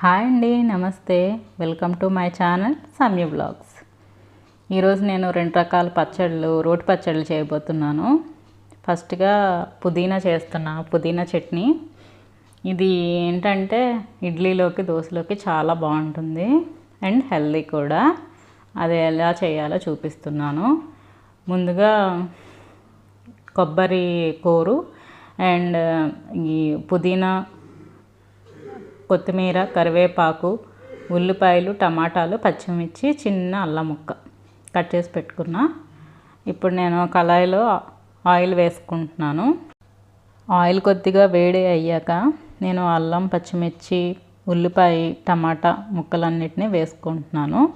Hi అండి నమస్తే. Welcome to my channel Samya vlogs. ఈరోజు నేను రెండు రకాల పచ్చళ్ళు రోటి పచ్చళ్ళు చేయబోతున్నాను. ఫస్ట్గా పుదీనా చేస్తున్నాను పుదీనా చట్నీ. ఇది ఏంటంటే ఇడ్లీలోకి దోశలోకి చాలా బాగుంటుంది అండ్ హెల్దీ కూడా. అది ఎలా చేయాలో చూపిస్తున్నాను. ముందుగా కొబ్బరి కూరు అండ్ ఈ పుదీనా కొత్తిమీర కరివేపాకు ఉల్లిపాయలు టమాటాలు పచ్చిమిర్చి చిన్న అల్లం ముక్క కట్ చేసి పెట్టుకున్నా. ఇప్పుడు నేను కళాయిలో ఆయిల్ వేసుకుంటున్నాను. ఆయిల్ కొద్దిగా వేడి అయ్యాక నేను అల్లం పచ్చిమిర్చి ఉల్లిపాయ టమాటా ముక్కలన్నిటిని వేసుకుంటున్నాను.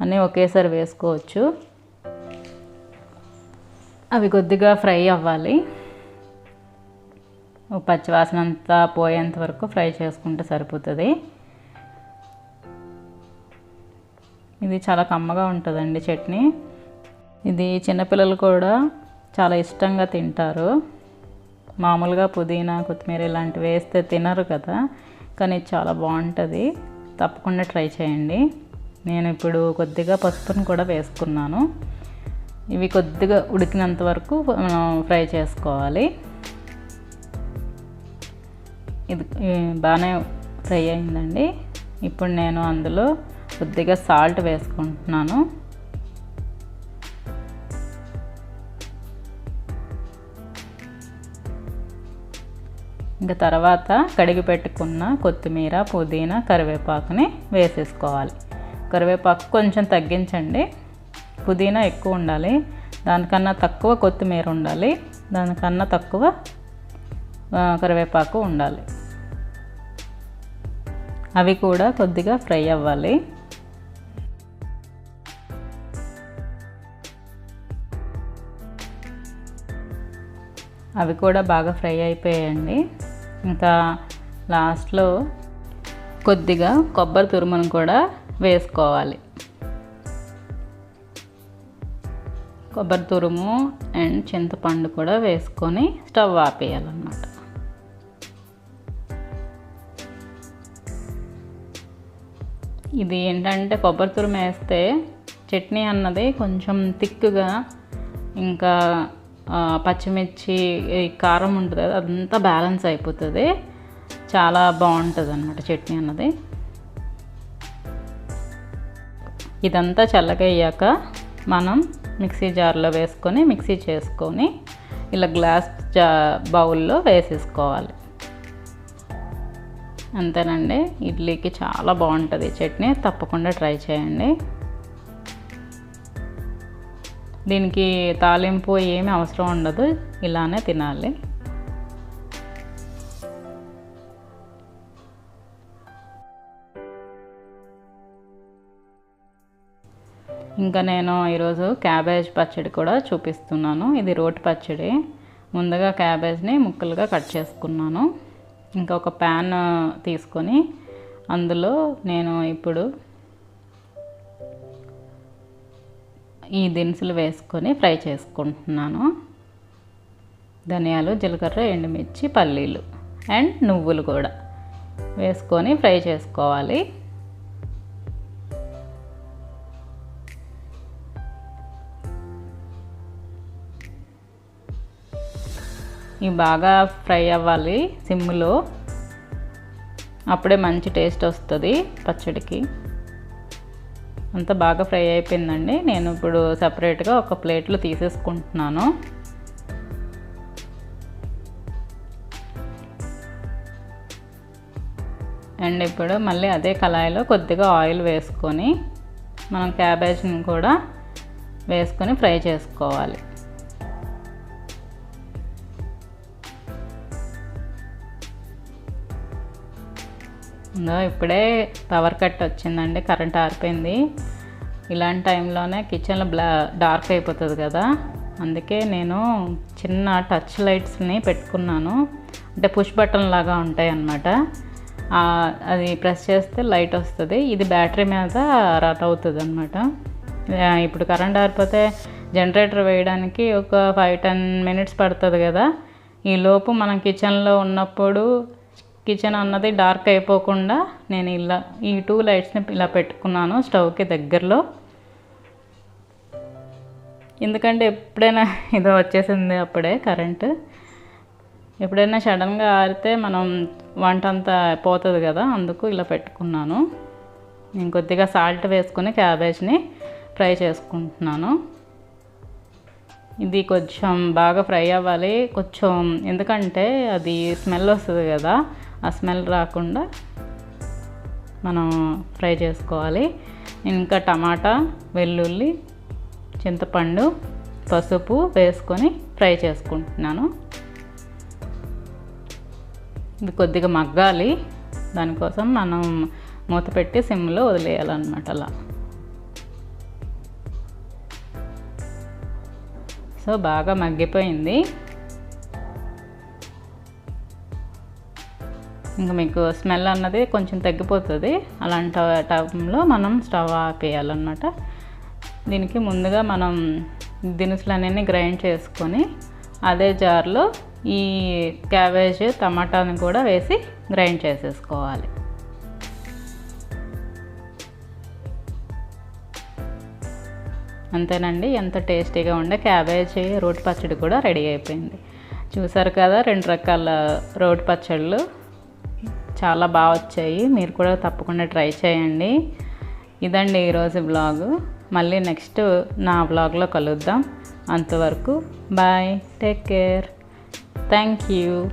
అన్నీ ఒకేసారి వేసుకోవచ్చు. అవి కొద్దిగా ఫ్రై అవ్వాలి. పచ్చివాసన అంతా పోయేంత వరకు ఫ్రై చేసుకుంటే సరిపోతుంది. ఇది చాలా కమ్మగా ఉంటుందండి చట్నీ. ఇది చిన్నపిల్లలు కూడా చాలా ఇష్టంగా తింటారు. మామూలుగా పుదీనా కొత్తిమీర ఇలాంటివి వేస్తే తినరు కదా కానీ చాలా బాగుంటుంది. తప్పకుండా ట్రై చేయండి. నేను ఇప్పుడు కొద్దిగా పసుపుని కూడా వేసుకున్నాను. ఇవి కొద్దిగా ఉడికినంత వరకు మనం ఫ్రై చేసుకోవాలి. ఇది బాగానే ఫ్రై అయిందండి. ఇప్పుడు నేను అందులో కొద్దిగా సాల్ట్ వేసుకుంటున్నాను. ఇంకా తర్వాత కడిగి పెట్టుకున్న కొత్తిమీర పుదీనా కరివేపాకుని వేసేసుకోవాలి. కరివేపాకు కొంచెం తగ్గించండి. పుదీనా ఎక్కువ ఉండాలి. దానికన్నా తక్కువ కొత్తిమీర ఉండాలి. దానికన్నా తక్కువ కరివేపాకు ఉండాలి. అవి కూడా కొద్దిగా ఫ్రై అవ్వాలి. అవి కూడా బాగా ఫ్రై అయిపోయాయండి. ఇంకా లాస్ట్లో కొద్దిగా కొబ్బరి తురుమును కూడా వేసుకోవాలి. కొబ్బరి తురుము అండ్ చింతపండు కూడా వేసుకొని స్టవ్ ఆపేయాలన్నమాట. ఇది ఏంటంటే కొబ్బరి తురుము వేస్తే చట్నీ అన్నది కొంచెం థిక్గా ఇంకా పచ్చిమిర్చి కారం ఉంటుంది కదా అదంతా బ్యాలెన్స్ అయిపోతుంది. చాలా బాగుంటుంది అనమాట చట్నీ అన్నది. ఇదంతా చల్లగయ్యాక మనం మిక్సీ జార్లో వేసుకొని మిక్సీ చేసుకొని ఇలా గ్లాస్ జా బౌల్లో వేసేసుకోవాలి. అంతేనండి. ఇడ్లీకి చాలా బాగుంటుంది. చట్నీ తప్పకుండా ట్రై చేయండి. దీనికి తాలింపు ఏమి అవసరం ఉండదు. ఇలానే తినాలి. ఇంకా నేను ఈరోజు క్యాబేజ్ పచ్చడి కూడా చూపిస్తున్నాను. ఇది రోటి పచ్చడి. ముందుగా క్యాబేజ్ని ముక్కలుగా కట్ చేసుకున్నాను. ఇంకా ఒక ప్యాన్ తీసుకొని అందులో నేను ఇప్పుడు ఈ దినుసులు వేసుకొని ఫ్రై చేసుకుంటున్నాను. ధనియాలు జీలకర్ర ఎండుమిర్చి పల్లీలు అండ్ నువ్వులు కూడా వేసుకొని ఫ్రై చేసుకోవాలి. ఇవి బాగా ఫ్రై అవ్వాలి సిమ్లో. అప్పుడే మంచి టేస్ట్ వస్తుంది పచ్చడికి. అంతా బాగా ఫ్రై అయిపోయిందండి. నేను ఇప్పుడు సపరేట్గా ఒక ప్లేట్లో తీసేసుకుంటున్నాను. అండ్ ఇప్పుడు మళ్ళీ అదే కళాయిలో కొద్దిగా ఆయిల్ వేసుకొని మనం క్యాబేజ్ని కూడా వేసుకొని ఫ్రై చేసుకోవాలి. ఇప్పుడే పవర్ కట్ వచ్చిందండి కరెంట్ ఆరిపోయింది. ఇలాంటి టైంలోనే కిచెన్లో బ్లా డార్క్ అయిపోతుంది కదా. అందుకే నేను చిన్న టచ్ లైట్స్ని పెట్టుకున్నాను. అంటే పుష్ బటన్ లాగా ఉంటాయి అన్నమాట అది ప్రెస్ చేస్తే లైట్ వస్తుంది. ఇది బ్యాటరీ మీద రన్ అవుతుంది అనమాట ఇప్పుడు కరెంట్ ఆరిపోతే జనరేటర్ వేయడానికి ఒక ఫైవ్ టెన్ మినిట్స్ పడుతుంది కదా. ఈ లోపు మనం కిచెన్లో ఉన్నప్పుడు కిచెన్ అన్నది డార్క్ అయిపోకుండా నేను ఇలా ఈ టూ లైట్స్ని ఇలా పెట్టుకున్నాను స్టవ్కి దగ్గరలో. ఎందుకంటే ఎప్పుడైనా ఇదో వచ్చేసింది అప్పుడే కరెంటు. ఎప్పుడైనా సడన్గా ఆరితే మనం వంట అంతా పోతుంది కదా అందుకు ఇలా పెట్టుకున్నాను. నేను కొద్దిగా సాల్ట్ వేసుకుని క్యాబేజ్ని ఫ్రై చేసుకుంటున్నాను. ఇది కొంచెం బాగా ఫ్రై అవ్వాలి. కొంచెం ఎందుకంటే అది స్మెల్ వస్తుంది కదా ఆ స్మెల్ రాకుండా మనం ఫ్రై చేసుకోవాలి. ఇంకా టమాటా వెల్లుల్లి చింతపండు పసుపు వేసుకొని ఫ్రై చేసుకుంటున్నాను. ఇది కొద్దిగా మగ్గాలి. దానికోసం మనం మూత పెట్టి సిమ్లో వదిలేయాలన్నమాట అలా. సో బాగా మగ్గిపోయింది. ఇంకా మీకు స్మెల్ అన్నది కొంచెం తగ్గిపోతుంది. అలాంటి టైంలో మనం స్టవ్ ఆపేయాలన్నమాట దీనికి ముందుగా మనం దినుసులన్నీ గ్రైండ్ చేసుకొని అదే జార్లో ఈ క్యాబేజ్ టమాటాని కూడా వేసి గ్రైండ్ చేసేసుకోవాలి. అంతేనండి ఎంత టేస్టీగా ఉండే క్యాబేజీ రోటి పచ్చడి కూడా రెడీ అయిపోయింది. చూసారు కదా రెండు రకాల రోటి పచ్చళ్ళు. చాలా బాగా వచ్చాయి. మీరు కూడా తప్పకుండా ట్రై చేయండి. ఇదండి ఈరోజు బ్లాగు మళ్ళీ నెక్స్ట్ నా బ్లాగ్లో కలుద్దాం. అంతవరకు bye take care thank you